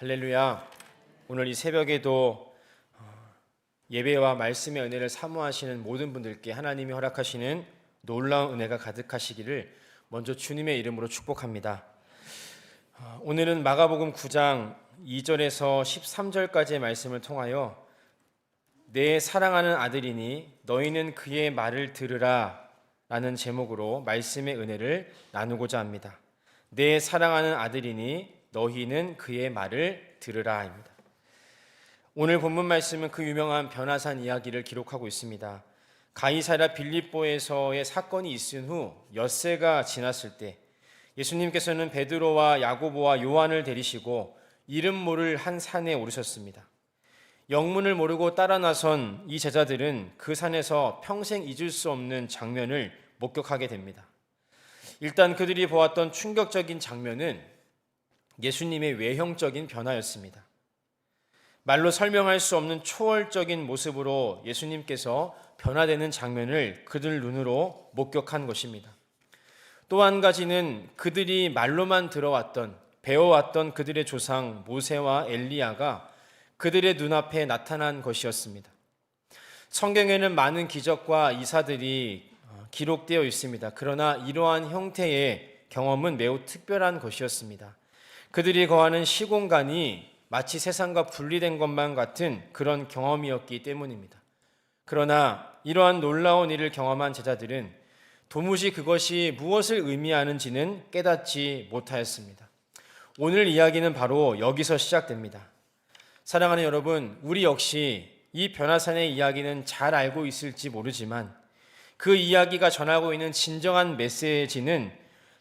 할렐루야. 오늘 이 새벽에도 어, 예배와 말씀의 은혜를 사모하시는 모든 분들께 하나님이 허락하시는 놀라운 은혜가 가득하시기를 먼저 주님의 이름으로 축복합니다. 어, 오늘은 마가복음 9장 2절에서 13절까지의 말씀을 통하여 내 사랑하는 아들이니 너희는 그의 말을 들으라 라는 제목으로 말씀의 은혜를 나누고자 합니다. 내 사랑하는 아들이니 너희는 그의 말을 들으라입니다. 오늘 본문 말씀은 그 유명한 변화산 이야기를 기록하고 있습니다. 가이사라 빌립보에서의 사건이 있은 후 엿새가 지났을 때 예수님께서는 베드로와 야고보와 요한을 데리시고 이름 모를 한 산에 오르셨습니다. 영문을 모르고 따라 나선 이 제자들은 그 산에서 평생 잊을 수 없는 장면을 목격하게 됩니다. 일단 그들이 보았던 충격적인 장면은 예수님의 외형적인 변화였습니다. 말로 설명할 수 없는 초월적인 모습으로 예수님께서 변화되는 장면을 그들 눈으로 목격한 것입니다. 또 한 가지는 그들이 말로만 들어왔던 배워왔던 그들의 조상 모세와 엘리야가 그들의 눈앞에 나타난 것이었습니다. 성경에는 많은 기적과 이사들이 어, 기록되어 있습니다. 그러나 이러한 형태의 경험은 매우 특별한 것이었습니다. 그들이 거하는 시공간이 마치 세상과 분리된 것만 같은 그런 경험이었기 때문입니다. 그러나 이러한 놀라운 일을 경험한 제자들은 도무지 그것이 무엇을 의미하는지는 깨닫지 못하였습니다. 오늘 이야기는 바로 여기서 시작됩니다. 사랑하는 여러분, 우리 역시 이 변화산의 이야기는 잘 알고 있을지 모르지만 그 이야기가 전하고 있는 진정한 메시지는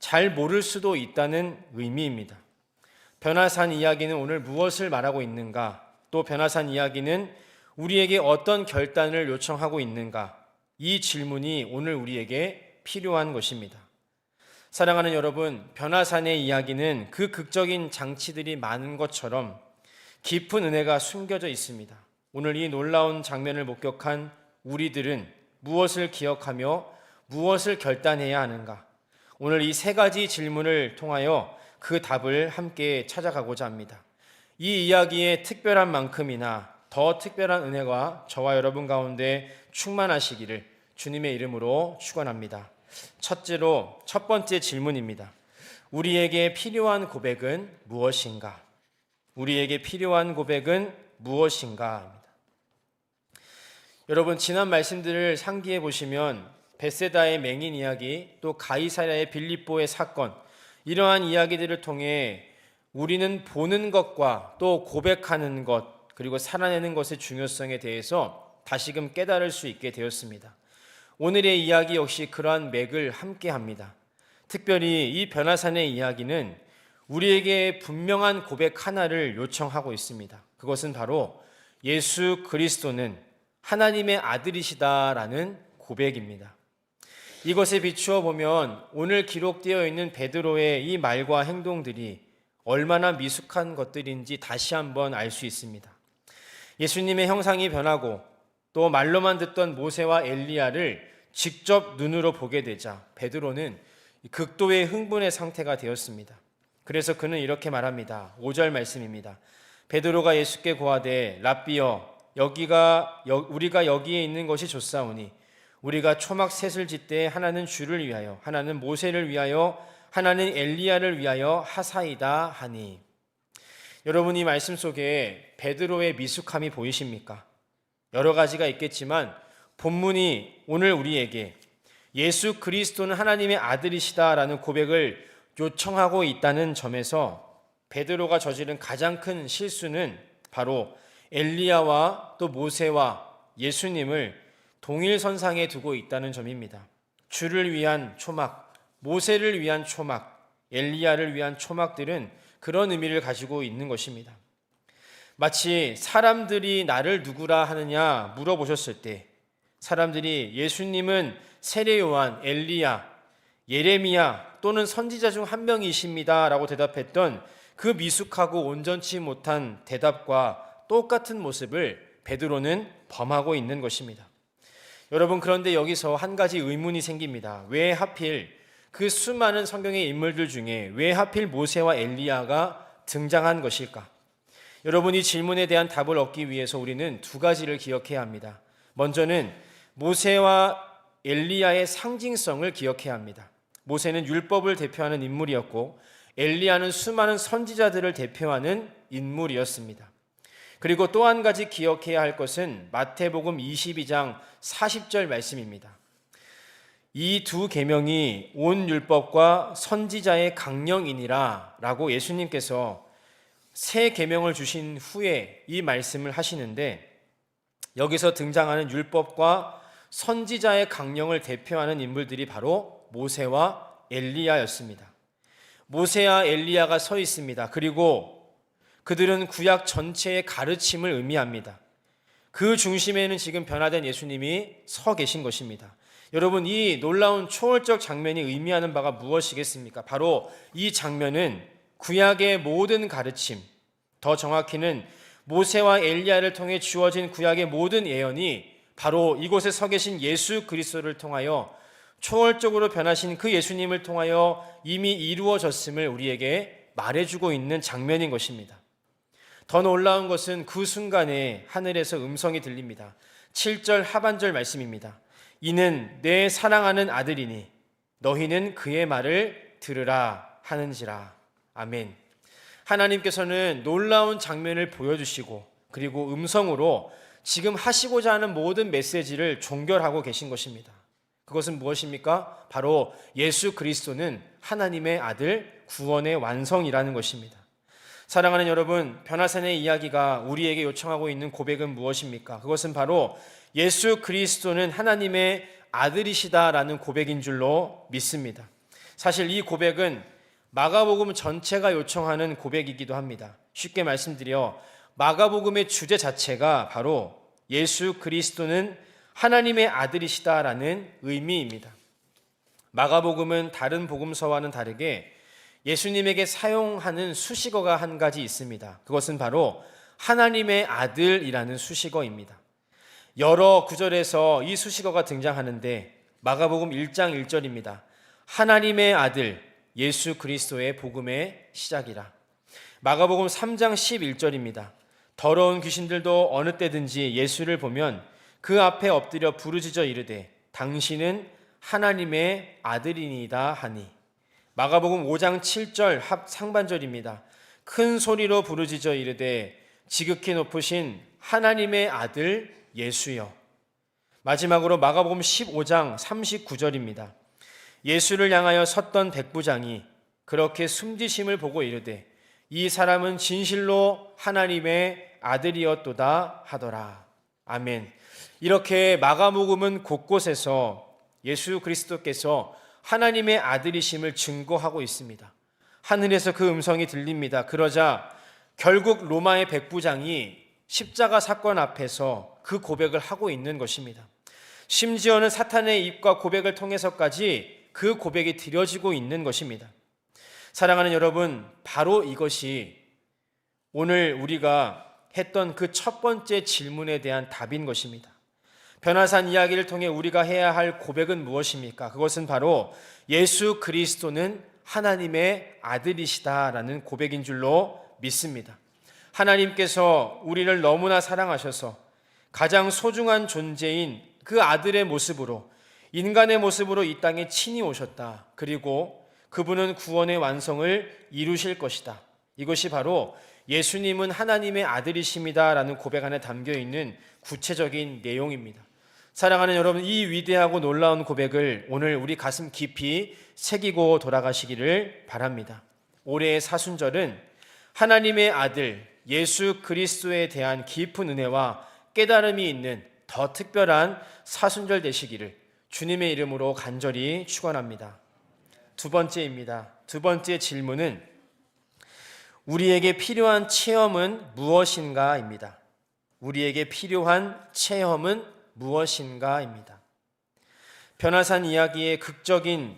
잘 모를 수도 있다는 의미입니다. 변화산 이야기는 오늘 무엇을 말하고 있는가? 또 변화산 이야기는 우리에게 어떤 결단을 요청하고 있는가? 이 질문이 오늘 우리에게 필요한 것입니다. 사랑하는 여러분, 변화산의 이야기는 그 극적인 장치들이 많은 것처럼 깊은 은혜가 숨겨져 있습니다. 오늘 이 놀라운 장면을 목격한 우리들은 무엇을 기억하며 무엇을 결단해야 하는가? 오늘 이 세 가지 질문을 통하여 그 답을 함께 찾아가고자 합니다. 이 이야기의 특별한 만큼이나 더 특별한 은혜가 저와 여러분 가운데 충만하시기를 주님의 이름으로 축원합니다. 첫째로 첫 번째 질문입니다. 우리에게 필요한 고백은 무엇인가? 우리에게 필요한 고백은 무엇인가? 여러분 지난 말씀들을 상기해 보시면 베세다의 맹인 이야기, 또 가이사랴의 빌립보의 사건, 이러한 이야기들을 통해 우리는 보는 것과 또 고백하는 것, 그리고 살아내는 것의 중요성에 대해서 다시금 깨달을 수 있게 되었습니다. 오늘의 이야기 역시 그러한 맥을 함께 합니다. 특별히 이 변화산의 이야기는 우리에게 분명한 고백 하나를 요청하고 있습니다. 그것은 바로 예수 그리스도는 하나님의 아들이시다라는 고백입니다. 이것에 비추어 보면 오늘 기록되어 있는 베드로의 이 말과 행동들이 얼마나 미숙한 것들인지 다시 한번 알 수 있습니다. 예수님의 형상이 변하고 또 말로만 듣던 모세와 엘리야를 직접 눈으로 보게 되자 베드로는 극도의 흥분의 상태가 되었습니다. 그래서 그는 이렇게 말합니다. 5절 말씀입니다. 베드로가 예수께 고하되 랍비여 여기가 우리가 여기에 있는 것이 좋사오니 우리가 초막 셋을 짓되 하나는 주를 위하여 하나는 모세를 위하여 하나는 엘리야를 위하여 하사이다 하니 여러분 이 말씀 속에 베드로의 미숙함이 보이십니까? 여러 가지가 있겠지만 본문이 오늘 우리에게 예수 그리스도는 하나님의 아들이시다라는 고백을 요청하고 있다는 점에서 베드로가 저지른 가장 큰 실수는 바로 엘리야와 또 모세와 예수님을 동일 선상에 두고 있다는 점입니다. 주를 위한 초막, 모세를 위한 초막, 엘리야를 위한 초막들은 그런 의미를 가지고 있는 것입니다. 마치 사람들이 나를 누구라 하느냐 물어보셨을 때 사람들이 예수님은 세례 요한, 엘리야, 예레미야 또는 선지자 중 한 명이십니다라고 대답했던 그 미숙하고 온전치 못한 대답과 똑같은 모습을 베드로는 범하고 있는 것입니다. 여러분 그런데 여기서 한 가지 의문이 생깁니다. 왜 하필 그 수많은 성경의 인물들 중에 왜 하필 모세와 엘리야가 등장한 것일까? 여러분 이 질문에 대한 답을 얻기 위해서 우리는 두 가지를 기억해야 합니다. 먼저는 모세와 엘리야의 상징성을 기억해야 합니다. 모세는 율법을 대표하는 인물이었고 엘리야는 수많은 선지자들을 대표하는 인물이었습니다. 그리고 또 한 가지 기억해야 할 것은 마태복음 22장 40절 말씀입니다. 이 두 계명이 온 율법과 선지자의 강령이니라라고 예수님께서 새 계명을 주신 후에 이 말씀을 하시는데 여기서 등장하는 율법과 선지자의 강령을 대표하는 인물들이 바로 모세와 엘리야였습니다. 모세와 엘리야가 서 있습니다. 그리고 그들은 구약 전체의 가르침을 의미합니다. 그 중심에는 지금 변화된 예수님이 서 계신 것입니다. 여러분, 이 놀라운 초월적 장면이 의미하는 바가 무엇이겠습니까? 바로 이 장면은 구약의 모든 가르침, 더 정확히는 모세와 엘리야를 통해 주어진 구약의 모든 예언이 바로 이곳에 서 계신 예수 그리스도를 통하여 초월적으로 변하신 그 예수님을 통하여 이미 이루어졌음을 우리에게 말해주고 있는 장면인 것입니다. 더 놀라운 것은 그 순간에 하늘에서 음성이 들립니다. 7절 하반절 말씀입니다. 이는 내 사랑하는 아들이니 너희는 그의 말을 들으라 하는지라. 아멘. 하나님께서는 놀라운 장면을 보여주시고 그리고 음성으로 지금 하시고자 하는 모든 메시지를 종결하고 계신 것입니다. 그것은 무엇입니까? 바로 예수 그리스도는 하나님의 아들 구원의 완성이라는 것입니다. 사랑하는 여러분, 변화산의 이야기가 우리에게 요청하고 있는 고백은 무엇입니까? 그것은 바로 예수 그리스도는 하나님의 아들이시다라는 고백인 줄로 믿습니다. 사실 이 고백은 마가복음 전체가 요청하는 고백이기도 합니다. 쉽게 말씀드려 마가복음의 주제 자체가 바로 예수 그리스도는 하나님의 아들이시다라는 의미입니다. 마가복음은 다른 복음서와는 다르게 예수님에게 사용하는 수식어가 한 가지 있습니다. 그것은 바로 하나님의 아들이라는 수식어입니다. 여러 구절에서 이 수식어가 등장하는데 마가복음 1장 1절입니다. 하나님의 아들 예수 그리스도의 복음의 시작이라. 마가복음 3장 11절입니다. 더러운 귀신들도 어느 때든지 예수를 보면 그 앞에 엎드려 부르짖어 이르되 당신은 하나님의 아들이니다 하니 마가복음 5장 7절 합 상반절입니다. 큰 소리로 부르짖어 이르되 지극히 높으신 하나님의 아들 예수여. 마지막으로 마가복음 15장 39절입니다. 예수를 향하여 섰던 백부장이 그렇게 숨지심을 보고 이르되 이 사람은 진실로 하나님의 아들이었도다 하더라. 아멘. 이렇게 마가복음은 곳곳에서 예수 그리스도께서 하나님의 아들이심을 증거하고 있습니다. 하늘에서 그 음성이 들립니다. 그러자 결국 로마의 백부장이 십자가 사건 앞에서 그 고백을 하고 있는 것입니다. 심지어는 사탄의 입과 고백을 통해서까지 그 고백이 드려지고 있는 것입니다. 사랑하는 여러분, 바로 이것이 오늘 우리가 했던 그 첫 번째 질문에 대한 답인 것입니다. 변화산 이야기를 통해 우리가 해야 할 고백은 무엇입니까? 그것은 바로 예수 그리스도는 하나님의 아들이시다라는 고백인 줄로 믿습니다. 하나님께서 우리를 너무나 사랑하셔서 가장 소중한 존재인 그 아들의 모습으로 인간의 모습으로 이 땅에 친히 오셨다. 그리고 그분은 구원의 완성을 이루실 것이다. 이것이 바로 예수님은 하나님의 아들이십니다라는 고백 안에 담겨 있는 구체적인 내용입니다. 사랑하는 여러분, 이 위대하고 놀라운 고백을 오늘 우리 가슴 깊이 새기고 돌아가시기를 바랍니다. 올해의 사순절은 하나님의 아들 예수 그리스도에 대한 깊은 은혜와 깨달음이 있는 더 특별한 사순절 되시기를 주님의 이름으로 간절히 축원합니다. 두 번째입니다. 두 번째 질문은 우리에게 필요한 체험은 무엇인가입니다. 우리에게 필요한 체험은 무엇인가입니다. 변화산 이야기의 극적인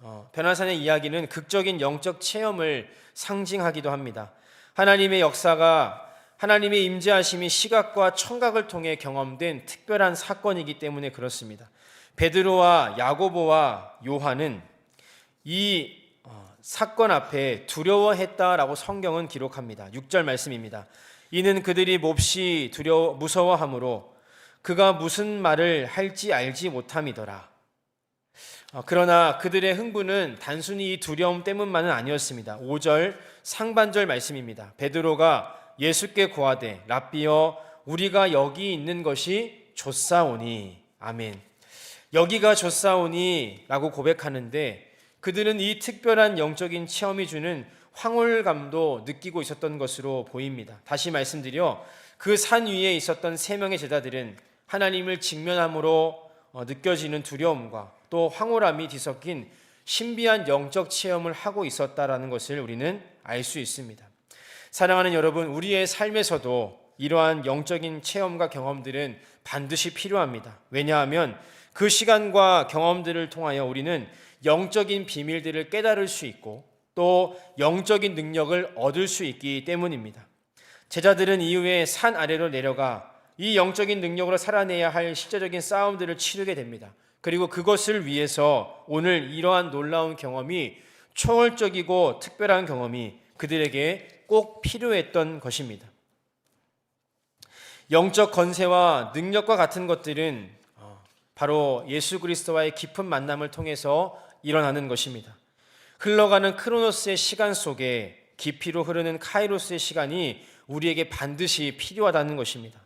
어, 변화산의 이야기는 극적인 영적 체험을 상징하기도 합니다. 하나님의 역사가 하나님의 임재하심이 시각과 청각을 통해 경험된 특별한 사건이기 때문에 그렇습니다. 베드로와 야고보와 요한은 이 어, 사건 앞에 두려워했다라고 성경은 기록합니다. 6절 말씀입니다. 이는 그들이 몹시 두려워 무서워하므로 그가 무슨 말을 할지 알지 못함이더라. 어, 그러나 그들의 흥분은 단순히 이 두려움 때문만은 아니었습니다. 5절 상반절 말씀입니다. 베드로가 예수께 고하되 랍비여 우리가 여기 있는 것이 좋사오니 아멘. 여기가 좋사오니라고 고백하는데 그들은 이 특별한 영적인 체험이 주는 황홀감도 느끼고 있었던 것으로 보입니다. 다시 말씀드려 그 산 위에 있었던 세 명의 제자들은 하나님을 직면함으로 어, 느껴지는 두려움과 또 황홀함이 뒤섞인 신비한 영적 체험을 하고 있었다라는 것을 우리는 알 수 있습니다. 사랑하는 여러분, 우리의 삶에서도 이러한 영적인 체험과 경험들은 반드시 필요합니다. 왜냐하면 그 시간과 경험들을 통하여 우리는 영적인 비밀들을 깨달을 수 있고 또 영적인 능력을 얻을 수 있기 때문입니다. 제자들은 이후에 산 아래로 내려가 이 영적인 능력으로 살아내야 할 실제적인 싸움들을 치르게 됩니다. 그리고 그것을 위해서 오늘 이러한 놀라운 경험이 초월적이고 특별한 경험이 그들에게 꼭 필요했던 것입니다. 영적 건세와 능력과 같은 것들은 어, 바로 예수 그리스도와의 깊은 만남을 통해서 일어나는 것입니다. 흘러가는 크로노스의 시간 속에 깊이로 흐르는 카이로스의 시간이 우리에게 반드시 필요하다는 것입니다.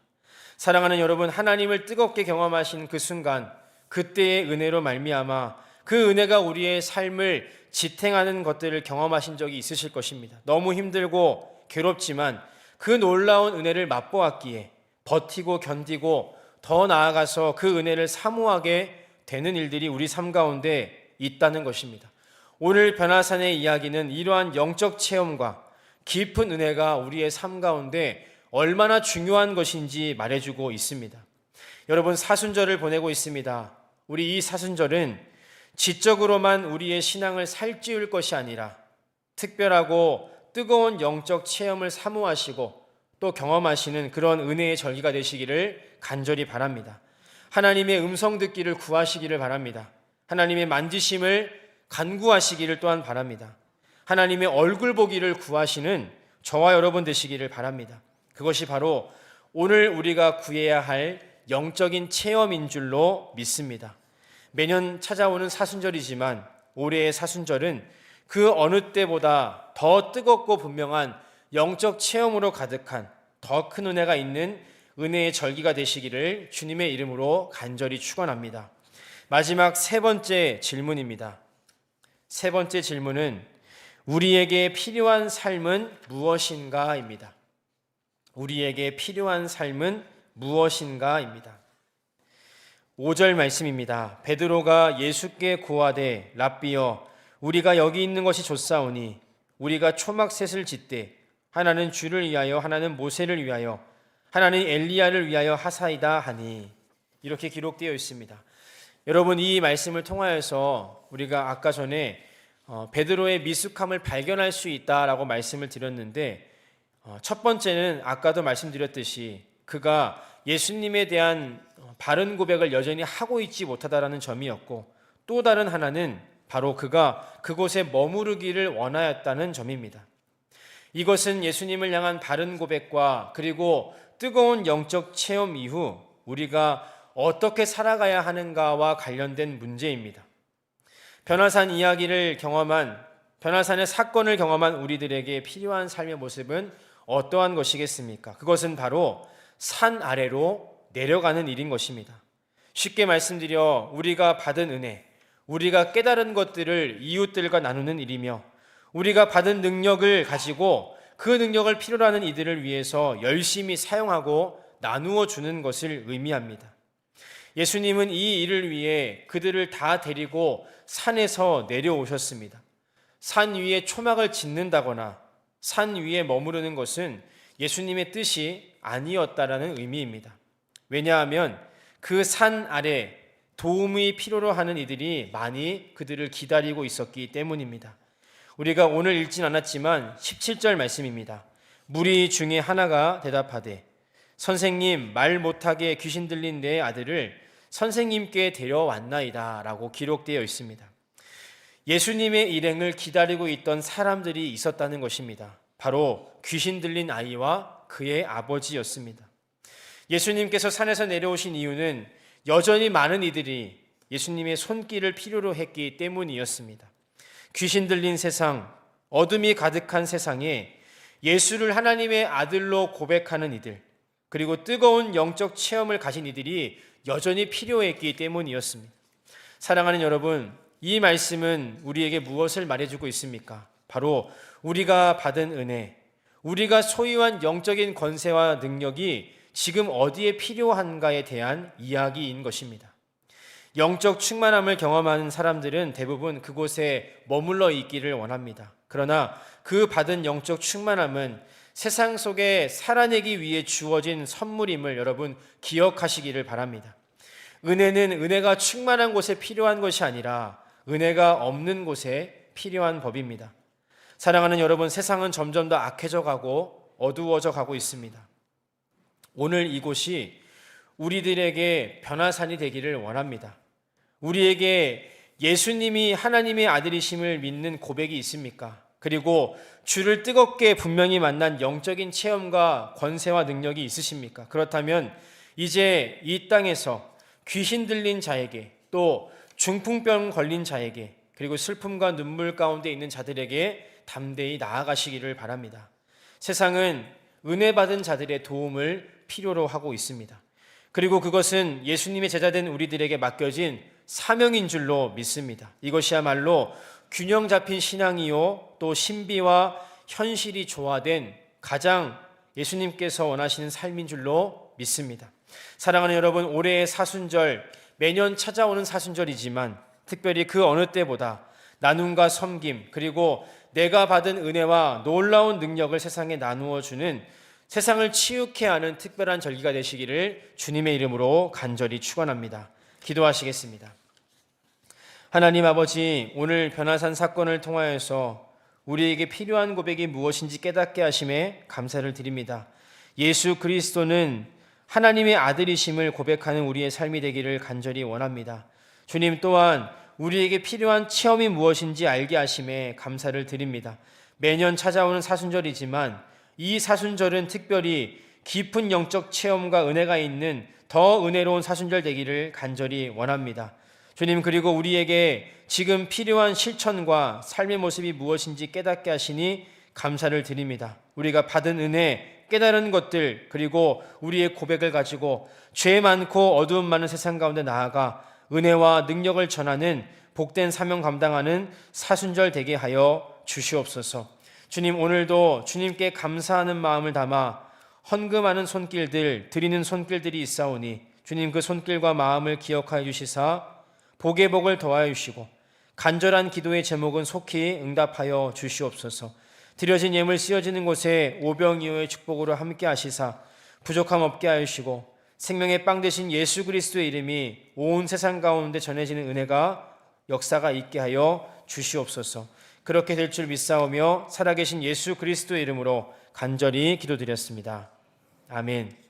사랑하는 여러분, 하나님을 뜨겁게 경험하신 그 순간, 그때의 은혜로 말미암아 그 은혜가 우리의 삶을 지탱하는 것들을 경험하신 적이 있으실 것입니다. 너무 힘들고 괴롭지만 그 놀라운 은혜를 맛보았기에 버티고 견디고 더 나아가서 그 은혜를 사모하게 되는 일들이 우리 삶 가운데 있다는 것입니다. 오늘 변화산의 이야기는 이러한 영적 체험과 깊은 은혜가 우리의 삶 가운데 얼마나 중요한 것인지 말해주고 있습니다. 여러분 사순절을 보내고 있습니다. 우리 이 사순절은 지적으로만 우리의 신앙을 살찌울 것이 아니라 특별하고 뜨거운 영적 체험을 사모하시고 또 경험하시는 그런 은혜의 절기가 되시기를 간절히 바랍니다. 하나님의 음성 듣기를 구하시기를 바랍니다. 하나님의 만지심을 간구하시기를 또한 바랍니다. 하나님의 얼굴 보기를 구하시는 저와 여러분 되시기를 바랍니다. 그것이 바로 오늘 우리가 구해야 할 영적인 체험인 줄로 믿습니다. 매년 찾아오는 사순절이지만 올해의 사순절은 그 어느 때보다 더 뜨겁고 분명한 영적 체험으로 가득한 더 큰 은혜가 있는 은혜의 절기가 되시기를 주님의 이름으로 간절히 축원합니다. 마지막 세 번째 질문입니다. 세 번째 질문은 우리에게 필요한 삶은 무엇인가입니다. 우리에게 필요한 삶은 무엇인가입니다. 5절 말씀입니다. 베드로가 예수께 고하되 랍비여 우리가 여기 있는 것이 좋사오니 우리가 초막셋을 짓되 하나는 주를 위하여 하나는 모세를 위하여 하나는 엘리야를 위하여 하사이다 하니 이렇게 기록되어 있습니다. 여러분 이 말씀을 통하여서 우리가 아까 전에 어, 베드로의 미숙함을 발견할 수 있다라고 말씀을 드렸는데 어, 첫 번째는 아까도 말씀드렸듯이 그가 예수님에 대한 어, 바른 고백을 여전히 하고 있지 못하다라는 점이었고 또 다른 하나는 바로 그가 그곳에 머무르기를 원하였다는 점입니다. 이것은 예수님을 향한 바른 고백과 그리고 뜨거운 영적 체험 이후 우리가 어떻게 살아가야 하는가와 관련된 문제입니다. 변화산 이야기를 경험한 변화산의 사건을 경험한 우리들에게 필요한 삶의 모습은 어떠한 것이겠습니까? 그것은 바로 산 아래로 내려가는 일인 것입니다. 쉽게 말씀드려 우리가 받은 은혜, 우리가 깨달은 것들을 이웃들과 나누는 일이며 우리가 받은 능력을 가지고 그 능력을 필요로 하는 이들을 위해서 열심히 사용하고 나누어 주는 것을 의미합니다. 예수님은 이 일을 위해 그들을 다 데리고 산에서 내려오셨습니다. 산 위에 초막을 짓는다거나 산 위에 머무르는 것은 예수님의 뜻이 아니었다라는 의미입니다. 왜냐하면 그 산 아래 도움이 필요로 하는 이들이 많이 그들을 기다리고 있었기 때문입니다. 우리가 오늘 읽진 않았지만 17절 말씀입니다. 무리 중에 하나가 대답하되 선생님 말 못하게 귀신 들린 내 아들을 선생님께 데려왔나이다 라고 기록되어 있습니다. 예수님의 일행을 기다리고 있던 사람들이 있었다는 것입니다. 바로 귀신 들린 아이와 그 그의 아버지였습니다. 예수님께서 산에서 내려오신 이유는 여전히 많은 이들이 예수님의 손길을 필요로 했기 때문이었습니다. 귀신 들린 세상, 어둠이 가득한 세상에 예수를 하나님의 아들로 고백하는 이들, 그리고 뜨거운 영적 체험을 가진 이들이 여전히 필요했기 때문이었습니다. 사랑하는 여러분, 이 말씀은 우리에게 무엇을 말해주고 있습니까? 바로 우리가 받은 은혜, 우리가 소유한 영적인 권세와 능력이 지금 어디에 필요한가에 대한 이야기인 것입니다. 영적 충만함을 경험하는 사람들은 대부분 그곳에 머물러 있기를 원합니다. 그러나 그 받은 영적 충만함은 세상 속에 살아내기 위해 주어진 선물임을 여러분 기억하시기를 바랍니다. 은혜는 은혜가 충만한 곳에 필요한 것이 아니라 은혜가 없는 곳에 필요한 법입니다. 사랑하는 여러분, 세상은 점점 더 악해져 가고 어두워져 가고 있습니다. 오늘 이곳이 우리들에게 변화산이 되기를 원합니다. 우리에게 예수님이 하나님의 아들이심을 믿는 고백이 있습니까? 그리고 주를 뜨겁게 분명히 만난 영적인 체험과 권세와 능력이 있으십니까? 그렇다면 이제 이 땅에서 귀신 들린 자에게 또 중풍병 걸린 자에게 그리고 슬픔과 눈물 가운데 있는 자들에게 담대히 나아가시기를 바랍니다. 세상은 은혜 받은 자들의 도움을 필요로 하고 있습니다. 그리고 그것은 예수님의 제자된 우리들에게 맡겨진 사명인 줄로 믿습니다. 이것이야말로 균형 잡힌 신앙이요 또 신비와 현실이 조화된 가장 예수님께서 원하시는 삶인 줄로 믿습니다. 사랑하는 여러분, 올해의 사순절 매년 찾아오는 사순절이지만 특별히 그 어느 때보다 나눔과 섬김 그리고 내가 받은 은혜와 놀라운 능력을 세상에 나누어 주는 세상을 치유케 하는 특별한 절기가 되시기를 주님의 이름으로 간절히 축원합니다. 기도하시겠습니다. 하나님 아버지, 오늘 변화산 사건을 통하여서 우리에게 필요한 고백이 무엇인지 깨닫게 하심에 감사를 드립니다. 예수 그리스도는 하나님의 아들이심을 고백하는 우리의 삶이 되기를 간절히 원합니다. 주님 또한 우리에게 필요한 체험이 무엇인지 알게 하심에 감사를 드립니다. 매년 찾아오는 사순절이지만 이 사순절은 특별히 깊은 영적 체험과 은혜가 있는 더 은혜로운 사순절 되기를 간절히 원합니다. 주님 그리고 우리에게 지금 필요한 실천과 삶의 모습이 무엇인지 깨닫게 하시니 감사를 드립니다. 우리가 받은 은혜, 깨달은 것들 그리고 우리의 고백을 가지고 죄 많고 어두움 많은 세상 가운데 나아가 은혜와 능력을 전하는 복된 사명 감당하는 사순절 되게 하여 주시옵소서. 주님 오늘도 주님께 감사하는 마음을 담아 헌금하는 손길들 드리는 손길들이 있사오니 주님 그 손길과 마음을 기억하여 주시사 복의 복을 더하여 주시고 간절한 기도의 제목은 속히 응답하여 주시옵소서. 드려진 예물 쓰여지는 곳에 오병이어의 축복으로 함께 하시사 부족함 없게 하시고 생명의 빵 되신 예수 그리스도의 이름이 온 세상 가운데 전해지는 은혜가 역사가 있게 하여 주시옵소서. 그렇게 될 줄 믿사오며 살아계신 예수 그리스도의 이름으로 간절히 기도드렸습니다. 아멘.